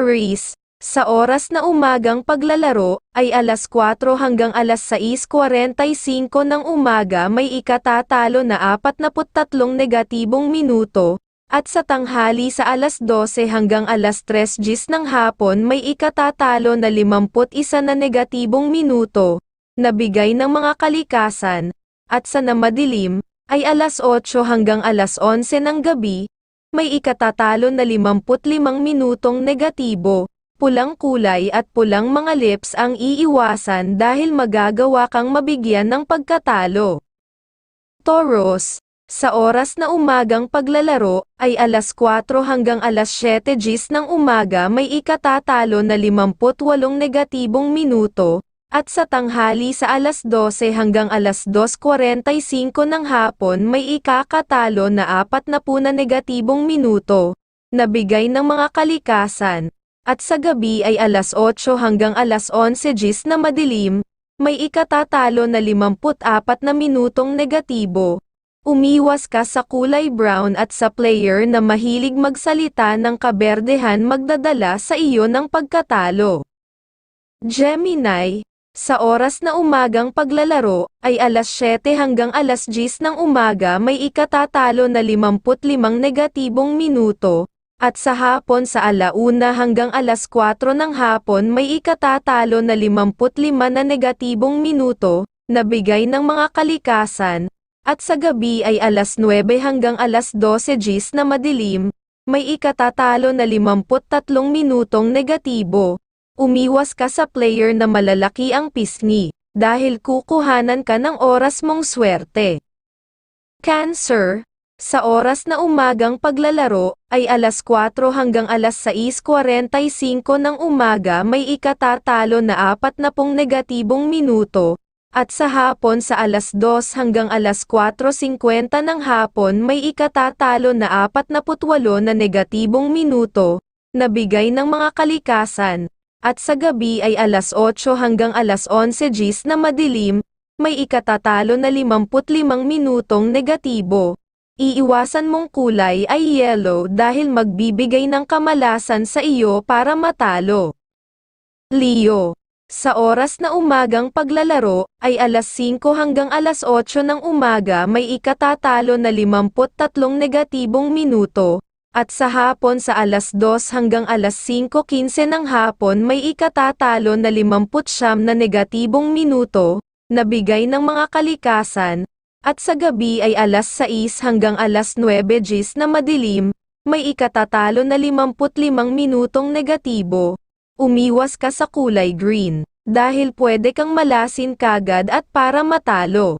Aries, sa oras na umagang paglalaro, ay alas 4 hanggang alas 6.45 ng umaga may ikatatalo na 43 negatibong minuto, at sa tanghali sa alas 12 hanggang alas 3 gis ng hapon may ikatatalo na 51 na negatibong minuto, na bigay ng mga kalikasan, at sa namadilim, ay alas 8 hanggang alas 11 ng gabi, may ikatatalo na 55 minutong negatibo, pulang kulay at pulang mga lips ang iiwasan dahil magagawa kang mabigyan ng pagkatalo. Taurus, sa oras na umagang paglalaro, ay alas 4 hanggang alas 7 gis ng umaga may ikatatalo na 58 negatibong minuto, at sa tanghali sa alas 12 hanggang alas 2.45 ng hapon may ikakatalo na 40 na negatibong minuto, na bigay ng mga kalikasan, at sa gabi ay alas 8 hanggang alas 11 gis na madilim, may ikatatalo na 54 na minutong negatibo. Umiwas ka sa kulay brown at sa player na mahilig magsalita ng kaberdehan magdadala sa iyo ng pagkatalo. Gemini, sa oras na umagang paglalaro, ay alas 7 hanggang alas 10 ng umaga may ikatatalo na 55 negatibong minuto, at sa hapon sa alauna hanggang alas 4 ng hapon may ikatatalo na 55 na negatibong minuto, na bigay ng mga kalikasan, at sa gabi ay alas 9 hanggang alas 12 gis na madilim, may ikatatalo na 53 minutong negatibo. Umiwas ka sa player na malalaki ang pisngi, dahil kukuhanan ka ng oras mong swerte. Cancer, sa oras na umagang paglalaro, ay alas 4 hanggang alas 6.45 ng umaga may ikatatalo na 40 negatibong minuto, at sa hapon sa alas 2 hanggang alas 4.50 ng hapon may ikatatalo na 48 na negatibong minuto, na bigay ng mga kalikasan, at sa gabi ay alas 8 hanggang alas 11 gis na madilim, may ikatatalo na 55 minutong negatibo. Iiwasan mong kulay ay yellow dahil magbibigay ng kamalasan sa iyo para matalo. Leo. Sa oras na umagang paglalaro, ay alas 5 hanggang alas 8 ng umaga may ikatatalo na 53 negatibong minuto, at sa hapon sa alas 2 hanggang alas 5.15 ng hapon may ikatatalo na 50 na negatibong minuto, na bigay ng mga kalikasan, at sa gabi ay alas 6 hanggang alas 9 gis na madilim, may ikatatalo na 55 minutong negatibo. Umiwas ka sa kulay green, dahil pwede kang malasin kagad at para matalo.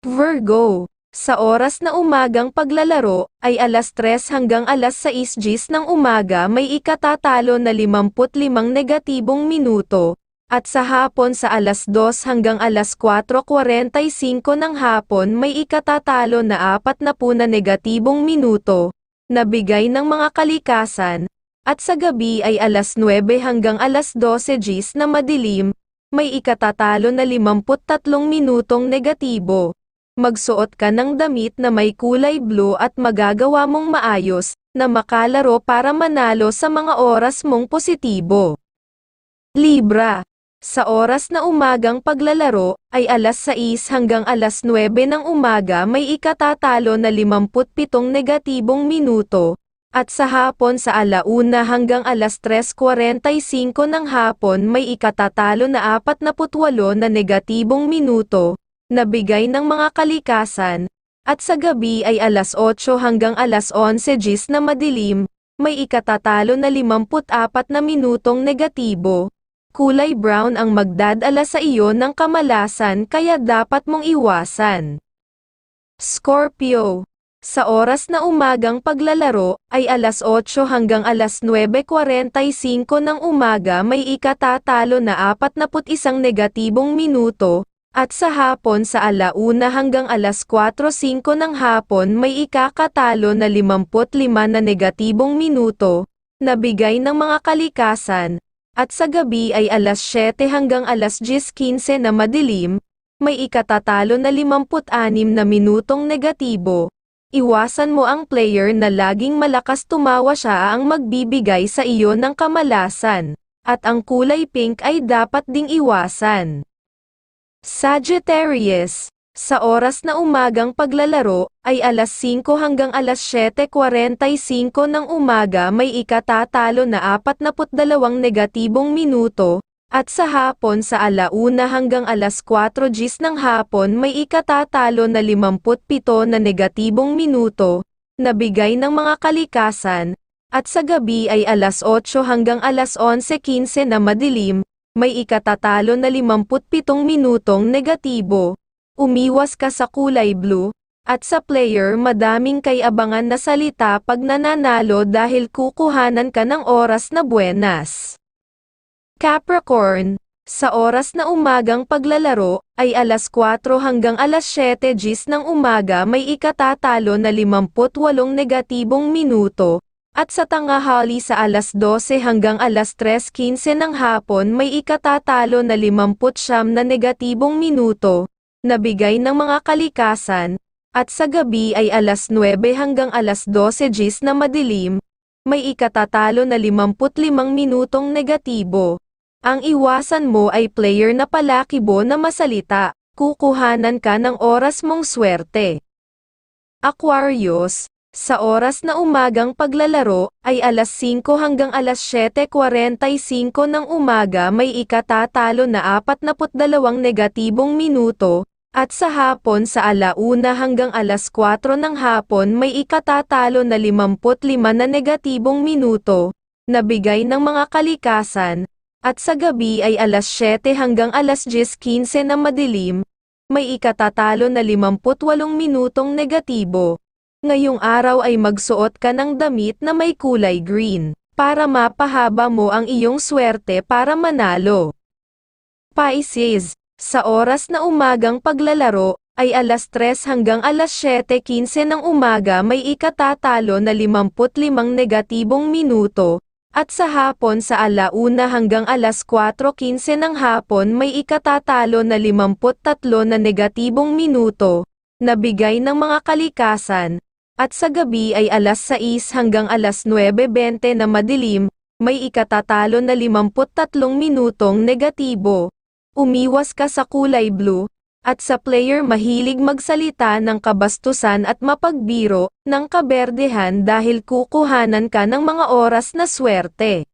Virgo sa oras na umagang paglalaro, ay alas 3 hanggang alas 6 gis ng umaga may ikatatalo na 55 negatibong minuto, at sa hapon sa alas 2 hanggang alas 4.45 ng hapon may ikatatalo na 40 na negatibong minuto, na bigay ng mga kalikasan, at sa gabi ay alas 9 hanggang alas 12 gis na madilim, may ikatatalo na 53 minutong negatibo magsuot ka ng damit na may kulay blue at magagawa mong maayos, na makalaro para manalo sa mga oras mong positibo. Libra. Sa oras na umagang paglalaro, ay alas 6 hanggang alas 9 ng umaga may ikatatalo na 57 negatibong minuto, at sa hapon sa alauna hanggang alas 3.45 ng hapon may ikatatalo na 48 na negatibong minuto, na bigay ng mga kalikasan, at sa gabi ay alas 8 hanggang alas 11 gis na madilim, may ikatatalo na 54 na minutong negatibo. Kulay brown ang magdadala sa iyo ng kamalasan kaya dapat mong iwasan. Scorpio. Sa oras na umagang paglalaro, ay alas 8 hanggang alas 9.45 ng umaga may ikatatalo na 41 negatibong minuto, at sa hapon sa alauna hanggang alas 4.05 ng hapon may ikakatalo na 55 na negatibong minuto, na bigay ng mga kalikasan, at sa gabi ay alas 7 hanggang alas 10.15 na madilim, may ikatatalo na 56 na minutong negatibo. Iwasan mo ang player na laging malakas tumawa siya ang magbibigay sa iyo ng kamalasan. At ang kulay pink ay dapat ding iwasan. Sagittarius, sa oras na umagang paglalaro, ay alas 5 hanggang alas 7.45 ng umaga may ikatatalo na 42 negatibong minuto, at sa hapon sa alauna hanggang alas 4 gis ng hapon may ikatatalo na 57 na negatibong minuto, na bigay ng mga kalikasan, at sa gabi ay alas 8 hanggang alas 11.15 na madilim, may ikatatalo na 57 minutong negatibo. Umiwas ka sa kulay blue, at sa player madaming kay abangan na salita pag nananalo dahil kukuhanan ka ng oras na buenas. Capricorn, sa oras na umagang paglalaro, ay alas 4 hanggang alas 7 gis ng umaga may ikatatalo na 58 negatibong minuto, at sa tanghali sa alas 12 hanggang alas 3.15 ng hapon may ikatatalo na 50 na negatibong minuto, na bigay ng mga kalikasan, at sa gabi ay alas 9 hanggang alas 12 gis na madilim, may ikatatalo na 55 minutong negatibo. Ang iwasan mo ay player na palakibo na masalita, kukuhanan ka ng oras mong swerte. Aquarius, sa oras na umagang paglalaro, ay alas 5 hanggang alas 7.45 ng umaga may ikatatalo na 42 negatibong minuto, at sa hapon sa alauna hanggang alas 4 ng hapon may ikatatalo na 55 na negatibong minuto, na bigay ng mga kalikasan, at sa gabi ay alas 7 hanggang alas 10.15 na madilim, may ikatatalo na 58 minutong negatibo. Ngayong araw ay magsuot ka ng damit na may kulay green, para mapahaba mo ang iyong swerte para manalo. Pisces, sa oras na umagang paglalaro, ay alas 3 hanggang alas 7.15 ng umaga may ikatatalo na 55 negatibong minuto, at sa hapon sa alauna hanggang alas 4.15 ng hapon may ikatatalo na 53 na negatibong minuto, na bigay ng mga kalikasan, at sa gabi ay alas 6 hanggang alas 9.20 na madilim, may ikatatalo na 53 minutong negatibo. Umiwas ka sa kulay blue, at sa player mahilig magsalita ng kabastusan at mapagbiro, ng kaberdehan dahil kukuhanan ka ng mga oras na swerte.